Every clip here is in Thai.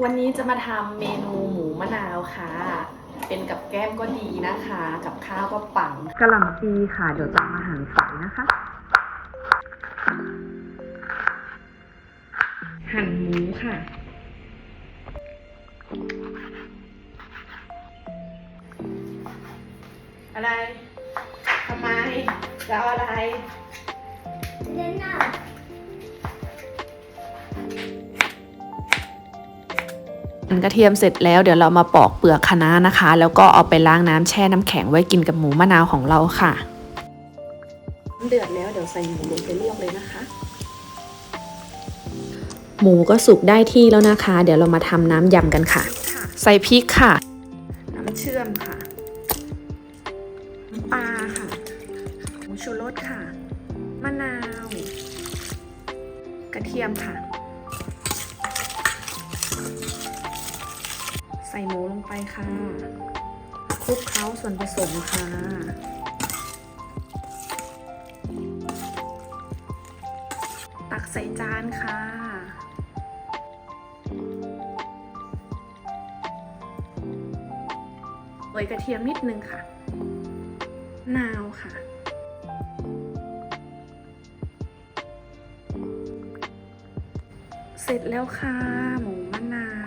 วันนี้จะมาทำเมนูหมูมะนาวค่ะ เป็นกับแก้มก็ดีนะคะ กับข้าวก็ปังกะหล่ำปีค่ะ เดี๋ยวจะมาหั่นฝอยนะคะ หั่นหมูค่ะ อะไร ทำไมจะเอาอะไรหั่น กระเทียมเสร็จแล้วเดี๋ยวเรามาปอกเปลือกคะน้านะคะ แล้วก็เอาไปล้างน้ำแช่น้ำแข็งไว้กินกับหมูมะนาวของเราค่ะเดือดแล้วเดี๋ยวใส่หมูลงไปลวกเลยนะคะ หมูก็สุกได้ที่แล้วนะคะ เดี๋ยวเรามาทำน้ำยำกันค่ะ ใส่พริกค่ะ น้ำเชื่อมค่ะน้ำปลาค่ะผงชูรสค่ะ มะนาว กระเทียมค่ะ ใส่หมูลงไปค่ะคลุกเคล้าส่วนผสมค่ะ ตักใส่จานค่ะ โรยกระเทียมนิดนึงค่ะ นาวค่ะเสร็จแล้วค่ะ หมูมะนาว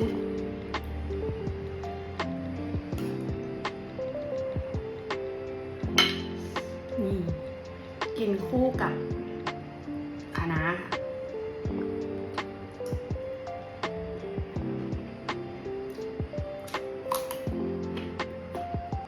นี่ กินคู่กับคะน้า